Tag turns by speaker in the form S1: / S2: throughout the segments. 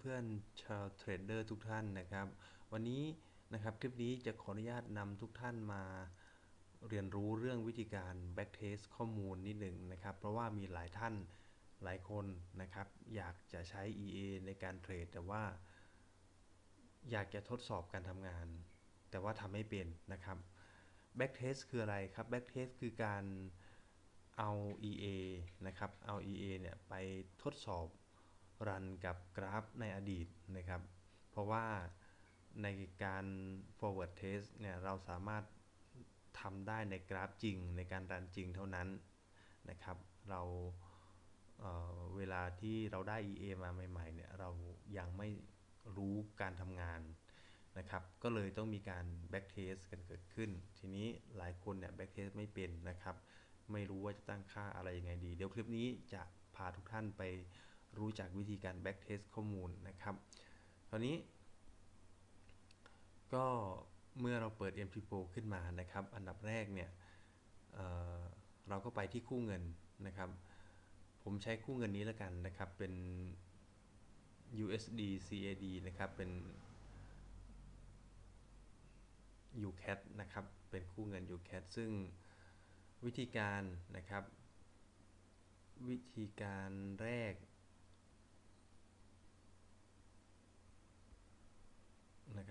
S1: เพื่อนๆชาวเทรดเดอร์ทุกท่านนะครับ วันนี้นะครับคลิปนี้จะขออนุญาตนำทุกท่านมาเรียนรู้เรื่องวิธีการ backtest ข้อมูลนิดหนึ่งนะครับ เพราะว่ามีหลายท่านหลายคนนะครับ อยากจะใช้ EA ในการเทรด แต่ว่า อยากจะทดสอบการทำงาน แต่ว่าทำไม่เป็นนะครับ backtest คืออะไรครับ backtest คือการเอา EA นะครับ เอา EA เนี่ยไปทดสอบ รันกับกราฟในอดีตนะครับ เพราะว่าในการ forward test เนี่ยเราสามารถทำได้ในกราฟจริงในการรันจริงเท่านั้นนะครับ เราเเวลาที่เราได้ EA มาใหม่ๆเนี่ยเรายังไม่รู้การทำงานนะครับ ก็เลยต้องมีการ back test กันเกิดขึ้น ทีนี้หลายคนเนี่ย back test ไม่เป็นนะครับ ไม่รู้ว่าจะตั้งค่าอะไรยังไงดี เดี๋ยวคลิปนี้จะพาทุกท่านไป รู้จักวิธีการ back test ข้อมูลนะครับคราวนี้ ก็เมื่อเราเปิด MT Pro ขึ้นมานะครับ อันดับแรกเนี่ยเเราก็ไปที่คู่เงินนะครับ ผมใช้คู่เงินนี้แล้วกันนะครับ เป็น USD CAD นะครับ เป็น UCAD นะครับ เป็นคู่เงิน UCAD ซึ่งวิธีการนะครับ วิธีการแรก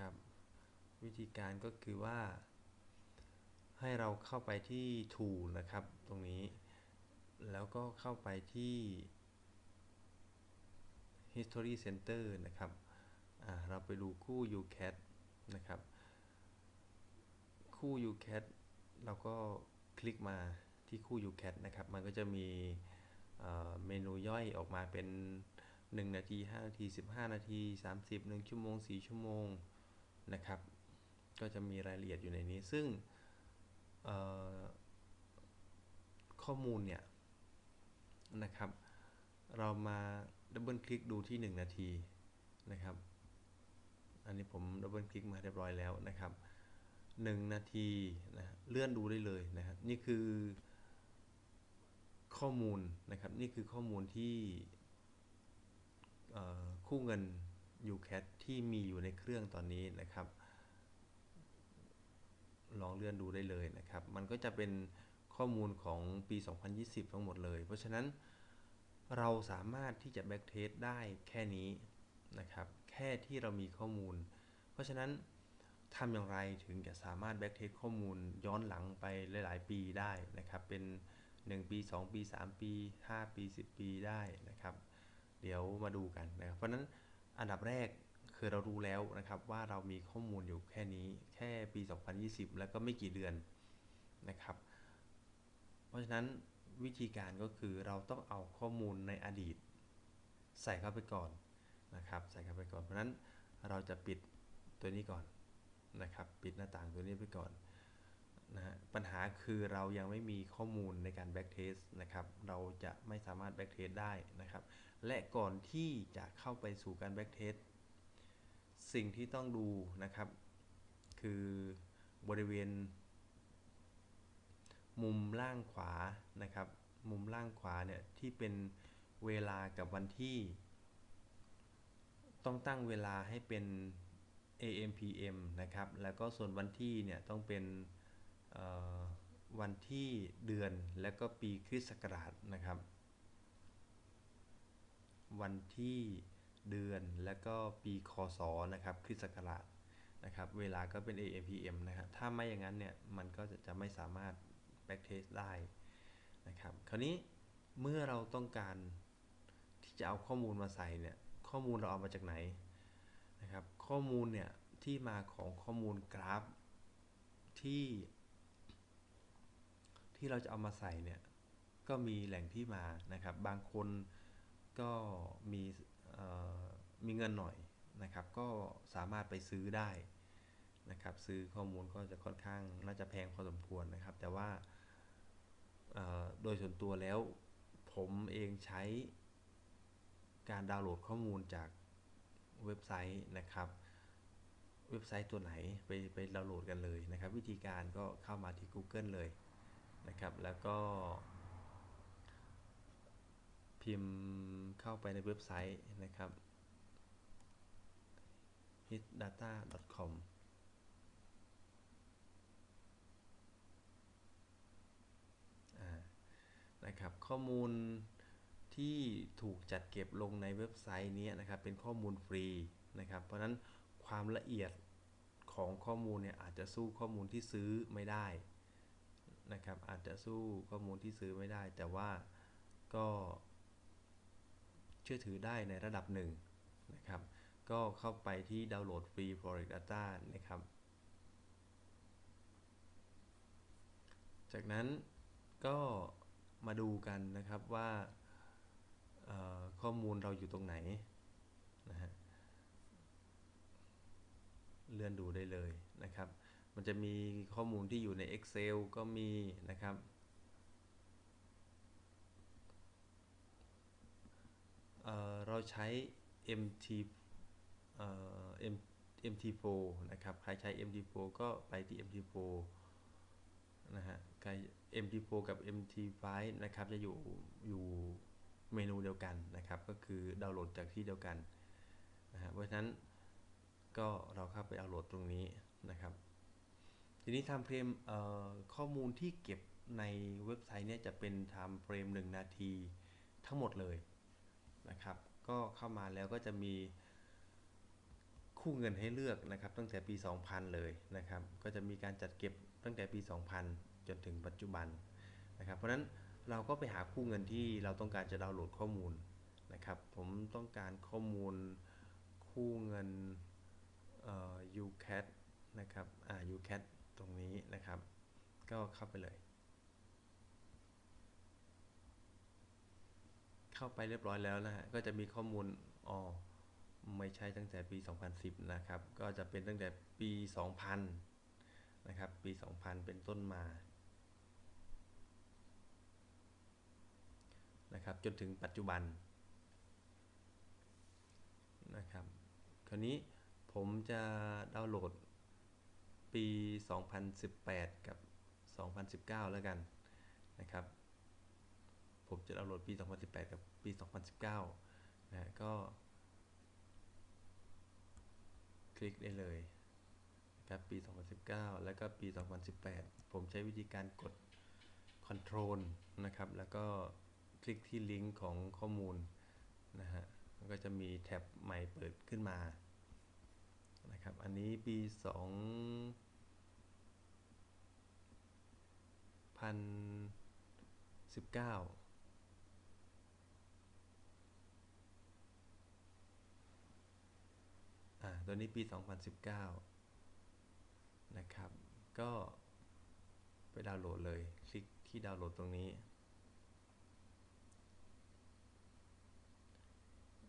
S1: นะครับ วิธีการก็คือว่า ให้เราเข้าไปที่ Tool นะครับ ตรงนี้ แล้วก็เข้าไปที่ History Center นะครับเราไปดูคู่ UCAD นะครับ คู่ UCAD เราก็คลิกมาที่คู่ UCAD นะครับ มันก็จะมีเมนูย่อยออกมาเป็น 1 นาที 5 นาที 15 นาที 30 1ชั่วโมง 4 ชั่วโมง นะครับ ก็จะมีรายละเอียดอยู่ในนี้ ซึ่งข้อมูลเนี่ยนะครับ เรามาดับเบิลคลิกดูที่ 1 นาทีนะครับ อันนี้ผมดับเบิลคลิกมาเรียบร้อยแล้วนะครับ 1 นาทีนะเลื่อนดูได้เลยนะครับ นี่คือข้อมูลนะครับ นี่คือข้อมูลที่คู่เงิน UCAT ที่มีอยู่ในเครื่องตอนนี้นะครับ ลองเลื่อนดูได้เลยนะครับ มันก็จะเป็นข้อมูลของปี 2020 ทั้งหมดเลย เพราะฉะนั้นเราสามารถที่จะแบ็กเทสได้แค่นี้นะครับ แค่ที่เรามีข้อมูล เพราะฉะนั้นทำอย่างไรถึงจะสามารถแบ็กเทสข้อมูลย้อนหลังไปหลาย ๆ ปีได้นะครับ เป็น 1 ปี 2 ปี 3 ปี 5 ปี 10 ปีได้นะครับ เดี๋ยวมาดูกันนะครับ เพราะนั้น อันดับแรกคือเรารู้แล้วนะครับว่าเรามีข้อมูลอยู่แค่นี้แค่ปี 2020 แล้วก็ไม่กี่เดือนนะครับ เพราะฉะนั้นวิธีการก็คือเราต้องเอาข้อมูลในอดีต ใส่เข้าไปก่อนนะครับใส่เข้าไปก่อน เพราะฉะนั้นเราจะปิดตัวนี้ก่อนนะครับ ปิดหน้าต่างตัวนี้ไปก่อนนะฮะปัญหาคือเรายังไม่มีข้อมูลในการ back test นะครับ เราจะไม่สามารถ back test ได้นะครับ และก่อนที่จะเข้าไปสู่การ back test สิ่งที่ต้องดูนะครับ คือบริเวณ มุมล่างขวานะครับ มุมล่างขวาเนี่ยที่เป็นเวลากับวันที่ ต้องตั้งเวลาให้เป็น AM PM นะครับ แล้วก็ส่วนวันที่เนี่ยต้องเป็นวันที่เดือนและก็ปีคริสต์ศักราชนะครับ วันที่เดือนและก็ปีคศนะครับคริสต์ศักราชนะครับเวลาก็เป็น AM PM นะครับถ้าไม่อย่างนั้นเนี่ยมันก็จะจะไม่สามารถ back test ได้นะครับคราวนี้เมื่อเราต้องการที่จะเอาข้อมูลมาใส่เนี่ยข้อมูลเราเอามาจากไหนนะครับข้อมูลเนี่ยที่มาของข้อมูลกราฟที่ที่เราจะเอามาใส่เนี่ยก็มีแหล่งที่มานะครับ บางคน ก็มีมีเงินหน่อยนะครับ ก็สามารถไปซื้อได้นะครับ ซื้อข้อมูลก็จะค่อนข้างน่าจะแพงพอสมควรนะครับ แต่ว่าโดยส่วนตัวแล้วผมเองใช้การดาวน์โหลดข้อมูลจากเว็บไซต์นะครับ เว็บไซต์ตัวไหนไปไปดาวน์โหลดกันเลยนะครับ วิธีการก็เข้ามาที่ Google เลยนะครับ แล้วก็ พิมพ์เข้าไปในเว็บไซต์นะครับ hitdata.com นะครับข้อมูลที่ถูกจัดเก็บลงในเว็บไซต์นี้นะครับเป็นข้อมูลฟรีนะครับเพราะนั้นความละเอียดของข้อมูลเนี่ยอาจจะสู้ข้อมูลที่ซื้อไม่ได้นะครับอาจจะสู้ข้อมูลที่ซื้อไม่ได้ แต่ว่าก็ เชื่อถือได้ในระดับหนึ่งนะครับ ก็เข้าไปที่ดาวน์โหลดฟรี Forex Data นะครับ จากนั้นก็มาดูกันนะครับว่าข้อมูลเราอยู่ตรงไหนนะฮะเลื่อนดูได้เลยนะครับ มันจะมีข้อมูลที่อยู่ใน Excel ก็มีนะครับ เเราใช้ MT M MT4 นะครับ ใครใช้ MT4 ก็ไปที่ MT4 นะฮะใคร MT4 กับ MT5 นะครับ จะอยู่อยู่เมนูเดียวกันนะครับ ก็คือดาวน์โหลดจากที่เดียวกันนะฮะ เพราะฉะนั้นก็เราเข้าไปดาวน์โหลดตรงนี้นะครับ ทีนี้ทำเฟรมข้อมูลที่เก็บในเว็บไซต์เนี่ยจะเป็นทำเฟรม1 นาทีทั้งหมดเลย นะครับ ก็เข้ามาแล้วก็จะมีคู่เงินให้เลือกนะครับ ตั้งแต่ปี 2000 เลยนะครับ ก็จะมีการจัดเก็บตั้งแต่ปี 2000 จนถึงปัจจุบันนะครับ เพราะฉะนั้นเราก็ไปหาคู่เงินที่เราต้องการจะดาวน์โหลดข้อมูลนะครับ ผมต้องการข้อมูลคู่เงิน ucat นะครับ อ่า ucat ตรงนี้นะครับ ก็เข้าไปเลย เข้าไปเรียบร้อยแล้วนะฮะก็จะมีข้อมูลอ๋อไม่ใช่ตั้งแต่ปี 2010 นะครับ ก็จะเป็นตั้งแต่ปี 2000 นะครับ ปี 2000 เป็นต้นมา นะครับ จนถึงปัจจุบัน นะครับ คราวนี้ผมจะดาวน์โหลดปี 2018 กับ 2019 แล้วกัน นะครับ ผมจะดาวน์โหลดปี 2018 กับปี 2019 นะก็ คลิกได้เลยนะครับปี 2019 แล้วก็ปี 2018 ผมใช้วิธีการกด control นะครับ แล้วก็คลิกที่ลิงก์ของข้อมูลนะฮะมันก็จะมีแท็บใหม่เปิดขึ้นมานะครับ อันนี้ปี 2019ตัวนี้ปี 2019 นะครับ ก็ไปดาวน์โหลดเลย คลิกที่ดาวน์โหลดตรงนี้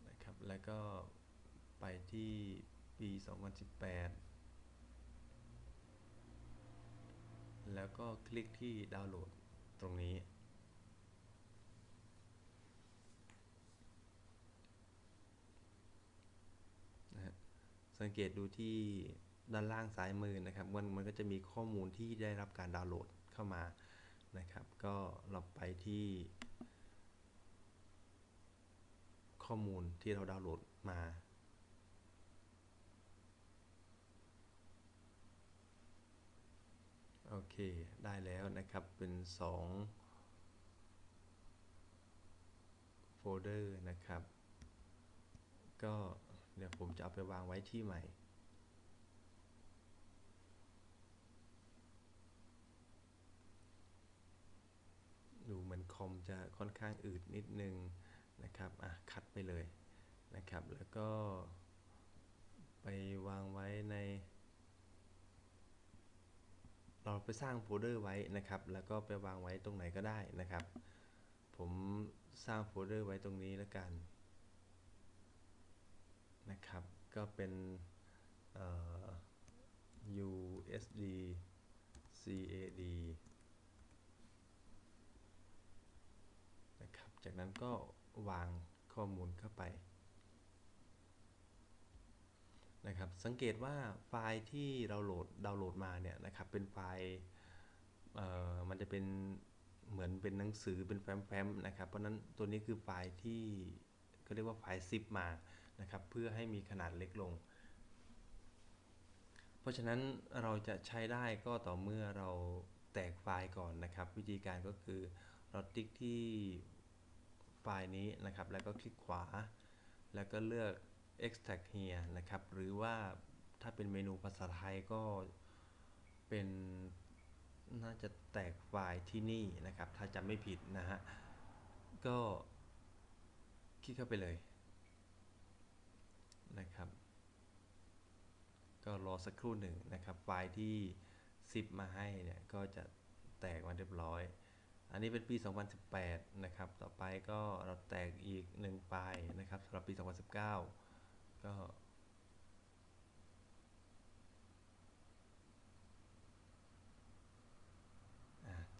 S1: นะครับ แล้วก็ไปที่ปี 2018 แล้วก็คลิกที่ดาวน์โหลดตรงนี้ สังเกตดูที่ด้านล่างซ้ายมือนะครับมันมันก็จะมีข้อมูลที่ได้รับการดาวน์โหลดเข้ามานะครับ ก็เราไปที่ข้อมูลที่เราดาวน์โหลดมา โอเค ได้แล้วนะครับเป็น 2 โฟลเดอร์นะครับ ก็ เดี๋ยวผมจะเอาไปวางไว้ที่ใหม่ ดูเหมือนคอมจะค่อนข้างอืดนิดนึงนะครับ อะ คัดไปเลยนะครับ แล้วก็ไปวางไว้ใน เราไปสร้างโฟลเดอร์ไว้นะครับ แล้วก็ไปวางไว้ตรงไหนก็ได้นะครับ ผมสร้างโฟลเดอร์ไว้ตรงนี้แล้วกัน นะครับ ก็เป็น USD CAD นะครับ จากนั้นก็วางข้อมูลเข้าไปนะครับ สังเกตว่าไฟล์ที่เราโหลดดาวน์โหลดมาเนี่ยนะครับ เป็นไฟล์มันจะเป็นเหมือนเป็นหนังสือเป็นแฟ้มๆนะครับ เพราะนั้นตัวนี้คือไฟล์ที่เขาเรียกว่าไฟล์ zip มา นะครับเพื่อให้มีขนาดเล็กลง เพราะฉะนั้นเราจะใช้ได้ก็ต่อเมื่อเราแตกไฟล์ก่อนนะครับ วิธีการก็คือเราติ๊กที่ไฟล์นี้นะครับ แล้วก็คลิกขวา แล้วก็เลือก extract here นะครับ หรือว่าถ้าเป็นเมนูภาษาไทยก็เป็นน่าจะแตกไฟล์ที่นี่นะครับ ถ้าจำไม่ผิดนะฮะ ก็คลิกเข้าไปเลย นะครับ ก็รอสักครู่หนึ่งนะครับ ไฟล์ที่ซิปมาให้เนี่ยก็จะแตกมาเรียบร้อย อันนี้เป็นปี 2018 นะครับ ต่อไปก็เราแตกอีกหนึ่งไฟล์นะครับสำหรับปี 2019 ก็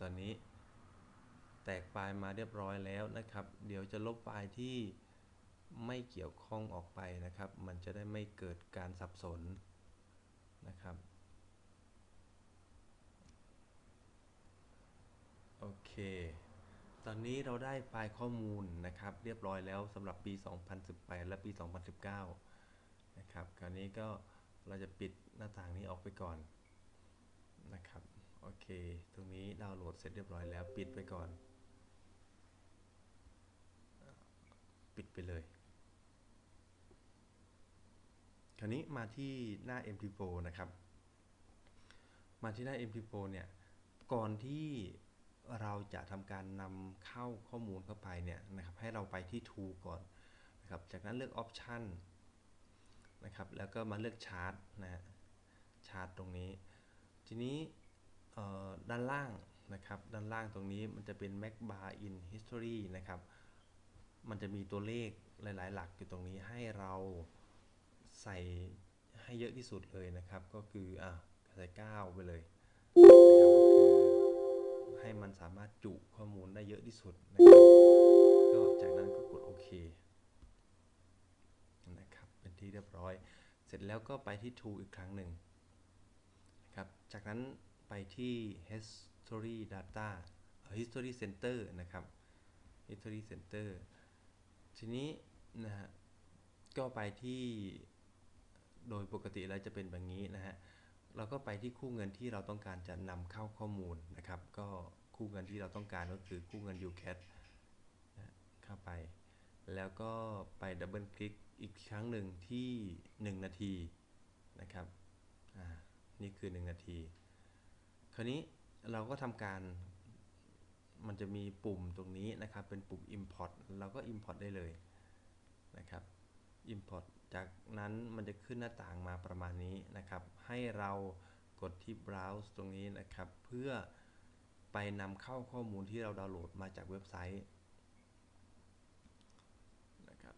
S1: ตอนนี้แตกไฟล์มาเรียบร้อยแล้วนะครับ เดี๋ยวจะลบไฟล์ที่ ไม่เกี่ยวข้องออกไปนะครับ มันจะได้ไม่เกิดการสับสนนะครับ โอเค ตอนนี้เราได้ไฟล์ข้อมูลนะครับ เรียบร้อยแล้วสำหรับปี 2018 และปี 2019 นะครับ คราวนี้ก็เราจะปิดหน้าต่างนี้ออกไปก่อนนะครับ โอเค ตรงนี้ดาวน์โหลดเสร็จเรียบร้อยแล้วปิดไปก่อน ปิดไปเลย ค ราวนี้มาที่หน้า MT4 นะครับ มาที่หน้า MT4 เนี่ย ก่อนที่เราจะทำการนำเข้าข้อมูลเข้าไปเนี่ยนะครับ ให้เราไปที่ Tool ก่อนนะครับ จากนั้นเลือก Option นะครับ แล้วก็มาเลือก Chart นะฮะ Chart ตรงนี้ ทีนี้ด้านล่างนะครับ ด้านล่างตรงนี้มันจะเป็น Mac Bar in History นะครับ มันจะมีตัวเลขหลาย ๆ หลักอยู่ตรงนี้ให้เรา ใส่ให้เยอะที่สุดเลยนะครับ ก็คืออะใส่9ไปเลยนะครับก็คือให้มันสามารถจุข้อมูลได้เยอะที่สุดนะครับก็จากนั้นก็กดโอเคนะครับเป็นที่เรียบร้อย เสร็จแล้วก็ไปที่ Tool อีกครั้งหนึ่งนะครับจากนั้นไปที่ History Data History Center นะครับ History Center ทีนี้นะฮะก็ไปที่ โดยปกติแล้วจะเป็นแบบนี้นะฮะเราก็ไปที่คู่เงินที่เราต้องการจะนำเข้าข้อมูลนะครับ ก็คู่เงินที่เราต้องการก็คือคู่เงิน UCAT นะเข้าไป แล้วก็ไปดับเบิลคลิกอีกครั้งหนึ่งที่ 1 นาทีนะครับอ่านี่คือ 1 นาที คราวนี้เราก็ทำการมันจะมีปุ่มตรงนี้นะครับ เป็นปุ่ม import เราก็ import ได้เลยนะครับ import จากนั้นมันจะขึ้นหน้าต่างมาประมาณนี้นะครับ ให้เรากดที่ browse ตรงนี้นะครับ เพื่อไปนำเข้าข้อมูลที่เราดาวน์โหลดมาจากเว็บไซต์นะครับ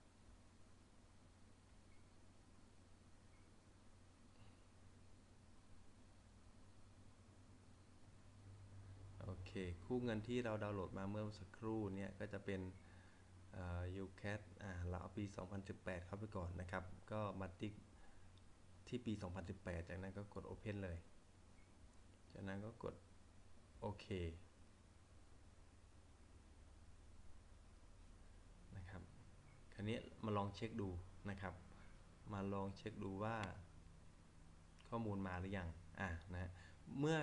S1: โอเค คู่เงินที่เราดาวน์โหลดมาเมื่อสักครู่เนี่ยก็จะเป็น UCAT อ่าเราเอาปี 2018 เข้าไปก่อนนะครับ ก็มาติ๊กที่ปี 2018 จากนั้นก็กด Open เลย จากนั้นก็กดโอเคนะครับ คราวนี้มาลองเช็คดูนะครับ มาลองเช็คดูว่า ข้อมูลมาหรือยัง อ่านะ เมื่อ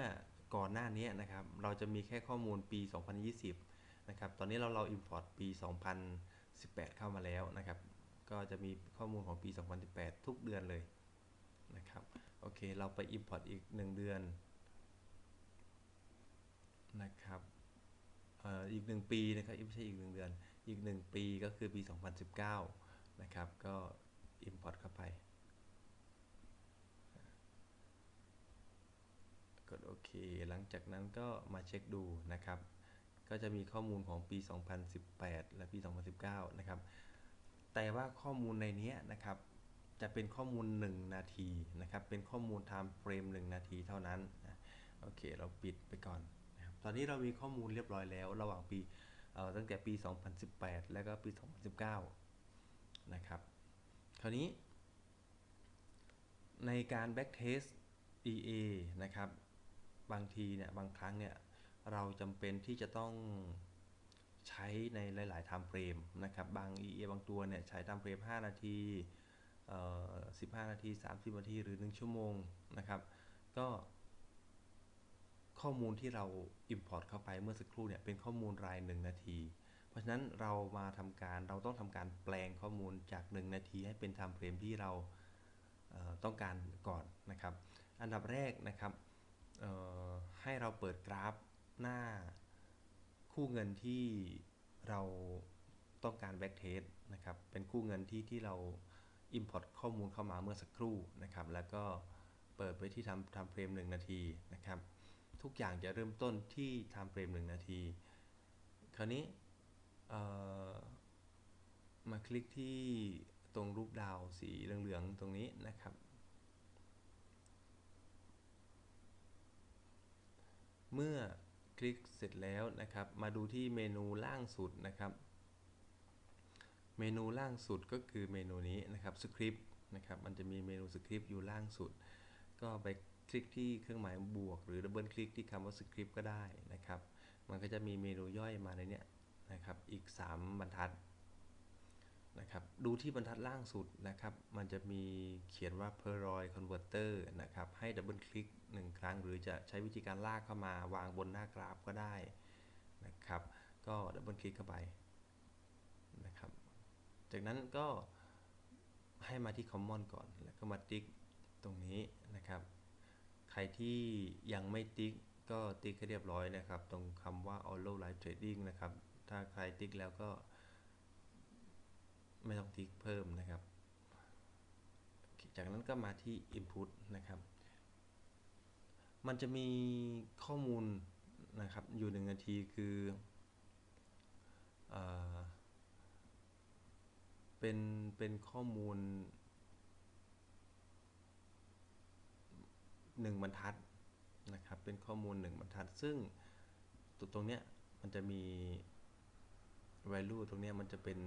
S1: ก่อนหน้านี้นะครับ เราจะมีแค่ข้อมูลปี 2020 นะครับ ตอนนี้เราเรา import ปี 2018 เข้ามาแล้วนะครับ ก็จะมีข้อมูลของปี 2018 ทุกเดือนเลยนะครับ โอเค เราไป import อีก 1 เดือนนะครับอีก 1 ปีนะครับไม่ใช่อีก 1 เดือน อีก 1 ปีก็คือปี 2019 นะครับ ก็ import เข้าไปกดโอเค หลังจากนั้นก็มาเช็คดูนะครับ ก็จะมีข้อมูลของปี 2018 และปี 2019 นะครับ แต่ว่าข้อมูลในนี้นะครับ จะเป็นข้อมูล 1 นาทีนะครับ เป็นข้อมูล time frame 1 นาทีเท่านั้นนะโอเค เราปิดไปก่อนนะครับ ตอนนี้เรามีข้อมูลเรียบร้อยแล้ว ระหว่างปีตั้งแต่ปี 2018 แล้วก็ปี 2019 นะครับ คราวนี้ ในการ backtest EA นะครับ บางทีเนี่ย บางครั้งเนี่ย เราจำเป็นที่จะต้องใช้ในหลายๆ time frame นะครับ บาง EA บางตัวเนี่ยใช้ time frame 5 นาที15 นาที 30 นาที หรือ 1 ชั่วโมงนะครับ ก็ข้อมูลที่เรา Import เข้าไปเมื่อสักครู่เนี่ยเป็นข้อมูลราย 1 นาที เพราะฉะนั้นเรามาทำการเราต้องทำการแปลงข้อมูลจาก 1 นาทีให้เป็น time frame ที่เราต้องการก่อนนะครับ อันดับแรกนะครับให้เราเปิดกราฟ หน้าคู่เงินที่เราต้องการ backtest นะครับ เป็นคู่เงินที่ที่เรา import ข้อมูลเข้ามาเมื่อสักครู่นะครับ แล้วก็เปิดไปที่ทำ time frame 1นาทีนะครับ ทุกอย่างจะเริ่มต้นที่ time frame 1นาที คราวนี้มาคลิกที่ตรงรูปดาวสีเหลืองๆตรงนี้นะครับ เมื่อ คลิกเสร็จแล้วนะครับ มาดูที่เมนูล่างสุดนะครับ เมนูล่างสุดก็คือเมนูนี้นะครับสคริปต์นะครับ มันจะมีเมนูสคริปต์อยู่ล่างสุด ก็ไปคลิกที่เครื่องหมายบวก หรือดับเบิลคลิกที่คำว่าสคริปต์ก็ได้นะครับ มันก็จะมีเมนูย่อยมาในเนี้ยนะครับ อีก 3 บรรทัด นะครับดูที่บรรทัดล่างสุดนะครับมันจะมีเขียนว่า peroid converter นะครับให้ดับเบิลคลิก1ครั้ง หรือจะใช้วิธีการลากเข้ามาวางบนหน้ากราฟก็ได้นะครับก็ดับเบิลคลิกเข้าไปนะครับจากนั้นก็ให้มาที่ common ก่อน แล้วก็มาติ๊กตรงนี้นะครับ ใครที่ยังไม่ติ๊กก็ติ๊กให้เรียบร้อยนะครับ ตรงคำว่า auto live trading นะครับ ถ้าใครติ๊กแล้วก็ ไม่ต้องติ๊กเพิ่มนะครับ จากนั้นก็มาที่ input นะครับ มันจะมีข้อมูลนะครับอยู่หนึ่งนาทีคืออเป็นเป็นข้อมูลหนึ่งบรรทัดนะครับ เป็นข้อมูลหนึ่งบรรทัด ซึ่งตัวตรงเนี้ยมันจะมี value ตรงเนี้ยมันจะเป็น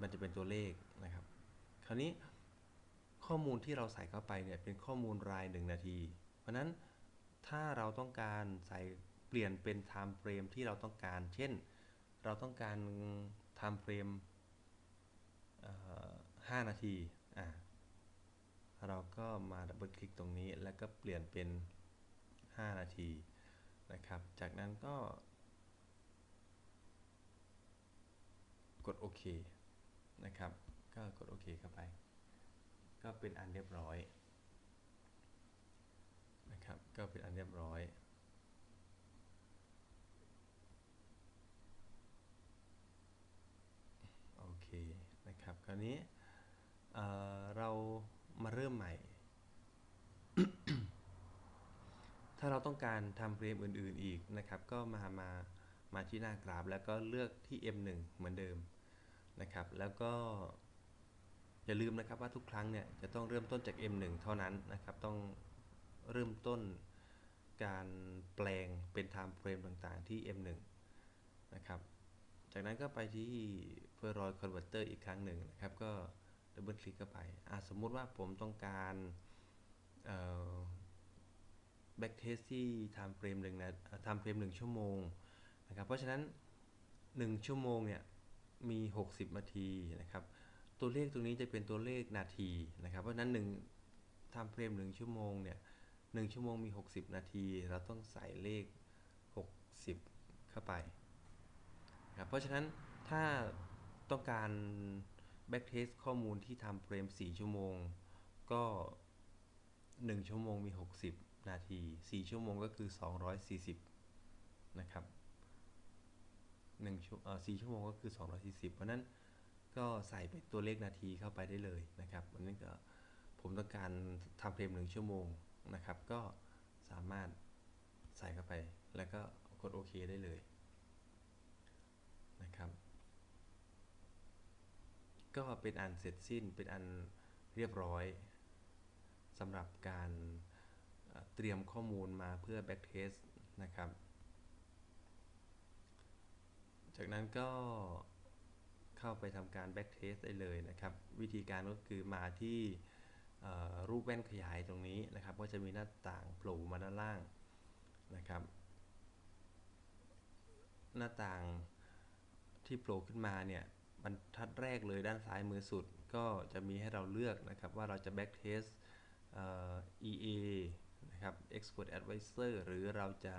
S1: มันจะเป็นตัวเลขนะครับ คราวนี้ข้อมูลที่เราใส่เข้าไปเนี่ยเป็นข้อมูลราย 1 นาที เพราะนั้นถ้าเราต้องการใส่เปลี่ยนเป็น time frame ที่เราต้องการ เช่น เราต้องการ time frame 5นาทีอ่าเราก็มาดับเบิลคลิกตรงนี้แล้วก็เปลี่ยนเป็น 5 นาทีนะครับ จากนั้นก็ กดโอเค นะครับ ก็กดโอเคเข้าไป ก็เป็นอันเรียบร้อยนะครับ ก็เป็นอันเรียบร้อยโอเคนะครับ คราวนี้เเรามาเริ่มใหม่ ถ้าเราต้องการทำเฟรมอื่นๆอีกนะครับ ก็มามามาที่หน้ากราฟแล้วก็เลือกที่ M1 เหมือนเดิม นะครับ แล้วก็อย่าลืมนะครับว่าทุกครั้งเนี่ยจะต้องเริ่มต้นจาก M1 เท่านั้นนะครับ ต้องเริ่มต้นการแปลงเป็น time frame ต่างๆที่ M1 นะครับ จากนั้นก็ไปที่ p e r o i converter อีกครั้งหนึ่งนะครับ ก็ดับเบิลคลิกเข้าไปสมมุติว่าผมต้องการ back test ที่ time frame หนึ่งนะ time frame หนึ่งชั่วโมงนะครับ เพราะฉะนั้น 1 ชั่วโมงเนี่ย มี 60 นาทีนะครับ ตัวเลขตรงนี้จะเป็นตัวเลขนาทีนะครับ เพราะนั้น1 time frame 1ชั่วโมงเนี่ย1ชั่วโมงมี 60 นาที เราต้องใส่เลข 60 เข้าไปนะเพราะฉะนั้นถ้าต้องการ backtest ข้อมูลที่ทำเฟรม 4 ชั่วโมง ก็ 1 ชั่วโมงมี 60 นาที 4 ชั่วโมงก็คือ 240 นะครับ 1ชั่ว4ชั่วโมงก็คือ240เพราะนั้นก็ใส่เป็นตัวเลขนาทีเข้าไปได้เลยนะครับวันนี้ก็ผมต้องการทำเฟรม1ชั่วโมงนะครับ ก็สามารถใส่เข้าไปแล้วก็กดโอเคได้เลยนะครับ ก็เป็นอันเสร็จสิ้นเป็นอันเรียบร้อยสำหรับการเตรียมข้อมูลมาเพื่อ backtest นะครับ จากนั้นก็เข้าไปทำการ backtest ได้เลยนะครับ วิธีการก็คือมาที่รูปแว่นขยายตรงนี้นะครับ ก็จะมีหน้าต่างโผล่มาด้านล่างนะครับ หน้าต่างที่โผล่ขึ้นมาเนี่ยบรรทัดแรกเลยด้านซ้ายมือสุด ก็จะมีให้เราเลือกนะครับ ว่าเราจะ backtest เอ่อ EA นะครับ Expert Advisor หรือเราจะ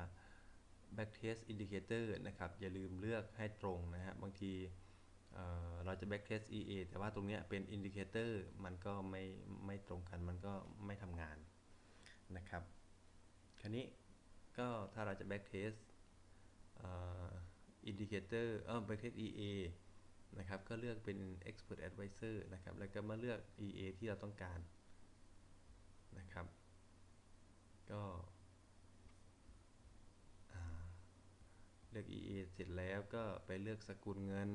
S1: backtest indicator นะครับ อย่าลืมเลือกให้ตรงนะฮะ บางทีเอ่อเราจะ backtest EA แต่ว่าตรงเนี้ยเป็น indicator มันก็ไม่ไม่ตรงกัน มันก็ไม่ทำงานนะครับ คราวนี้ก็ถ้าเราจะ backtest อ่อ indicator เออ backtest EA นะครับ ก็เลือกเป็น expert advisor นะครับ แล้วก็มาเลือก EA ที่เราต้องการนะครับ ก็อ่า เลือก EA เสร็จแล้วก็ไปเลือกสกุลเงิน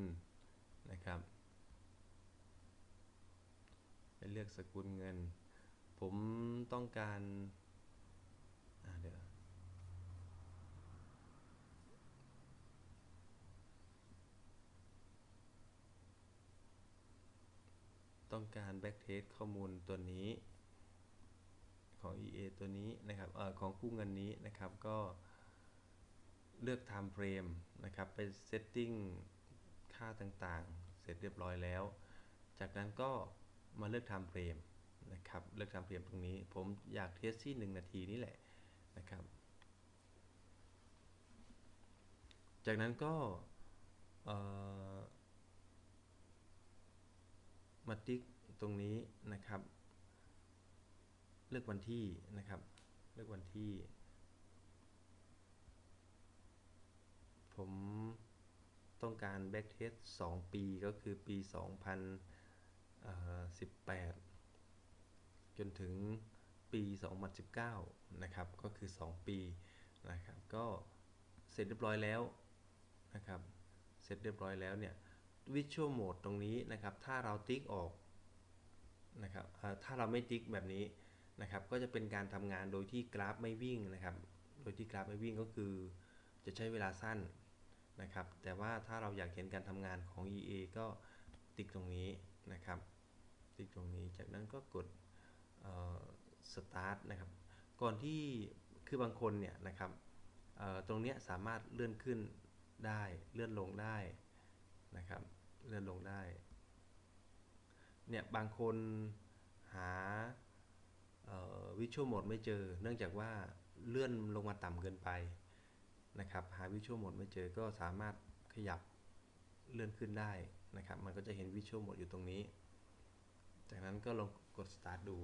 S1: นะครับ ไปเลือกสกุลเงิน ผมต้องการเดี๋ยวต้องการ backtest ข้อมูลตัวนี้ของ EA ตัวนี้นะครับเออของคู่เงินนี้นะครับก็ เลือก time frame นะครับ ไป setting ค่าต่างๆ เสร็จเรียบร้อยแล้ว จากนั้นก็มาเลือก time frame นะครับ เลือก time frame ตรงนี้ ผมอยากเทสที่ 1 นาทีนี่แหละนะครับ จากนั้นก็มาติ๊กตรงนี้นะครับ เลือกวันที่นะครับ เลือกวันที่ ผมต้องการ backtest 2ปีก็คือปี 2018 จนถึงปี 2019 นะครับ ก็คือ 2 ปีนะครับ ก็เสร็จเรียบร้อยแล้วนะครับ เสร็จเรียบร้อยแล้วเนี่ย Visual Mode ตรงนี้นะครับ ถ้าเราติ๊กออกนะครับถ้าเราไม่ติ๊กแบบนี้นะครับ ก็จะเป็นการทำงานโดยที่กราฟไม่วิ่งนะครับ โดยที่กราฟไม่วิ่งก็คือจะใช้เวลาสั้น นะครับ แต่ว่าถ้าเราอยากเห็นการทำงานของ EA ก็ติ๊กตรงนี้นะครับ ติ๊กตรงนี้ จากนั้นก็กด start นะครับ ก่อนที่คือบางคนเนี่ยนะครับตรงนี้สามารถเลื่อนขึ้นได้เลื่อนลงได้นะครับ เลื่อนลงได้ เนี่ยบางคนหาวิชวลโหมดไม่เจอ เนื่องจากว่าเลื่อนลงมาต่ำเกินไป นะครับหาวิชวลโหมดไม่เจอก็สามารถขยับเลื่อนขึ้นได้นะครับ มันก็จะเห็นวิชวลโหมดอยู่ตรงนี้ จากนั้นก็ลองกด start ดู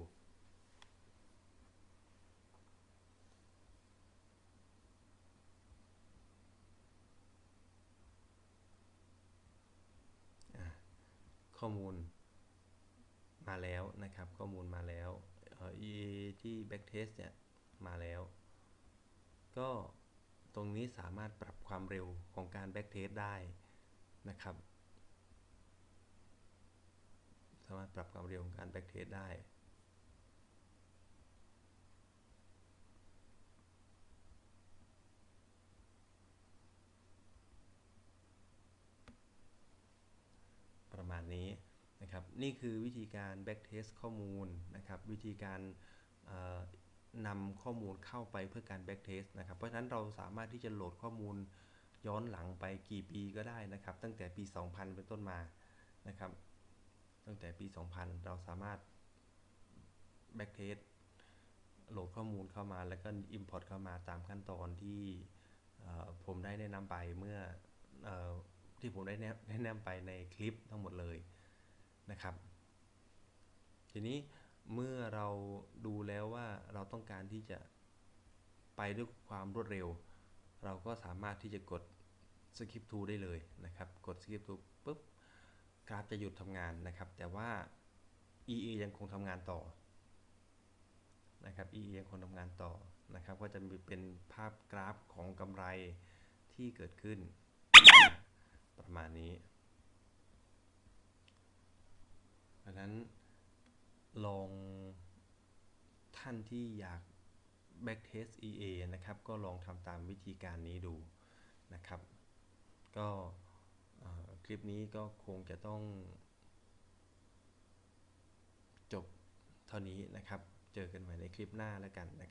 S1: ข้อมูลมาแล้วนะครับ ข้อมูลมาแล้ว EA ที่ backtest เนี่ย มาแล้ว ก็ ตรงนี้สามารถปรับความเร็วของการ backtest ได้นะครับ สามารถปรับความเร็วของการ backtest ได้ประมาณนี้นะครับ นี่คือวิธีการ backtest ข้อมูลนะครับ วิธีการ นำข้อมูลเข้าไปเพื่อการ backtest นะครับ เพราะฉะนั้นเราสามารถที่จะโหลดข้อมูลย้อนหลังไปกี่ปีก็ได้นะครับ ตั้งแต่ปี 2000 เป็นต้นมานะครับ ตั้งแต่ปี 2000 เราสามารถ backtest โหลดข้อมูลเข้ามาแล้วก็ import เข้ามาตามขั้นตอนที่ผมได้แนะนำไปเมื่อที่ผมได้แนะนำไปในคลิปทั้งหมดเลยนะครับ ทีนี้ เมื่อเราดูแล้วว่าเราต้องการที่จะไปด้วยความรวดเร็ว เราก็สามารถที่จะกด skip to ได้เลยนะครับ กด skip to ปุ๊บกราฟจะหยุดทำงานนะครับ แต่ว่า EA ยังคงทำงานต่อนะครับ EA ยังคงทำงานต่อนะครับ ก็จะมีเป็นภาพกราฟของกำไรที่เกิดขึ้น ประมาณนี้ดังนั้น ลองท่านที่อยาก backtest EA นะครับ ก็ลองทำตามวิธีการนี้ดูนะครับ ก็คลิปนี้ก็คงจะต้อง จบเท่านี้นะครับ เจอกันใหม่ในคลิปหน้าแล้วกันนะครับ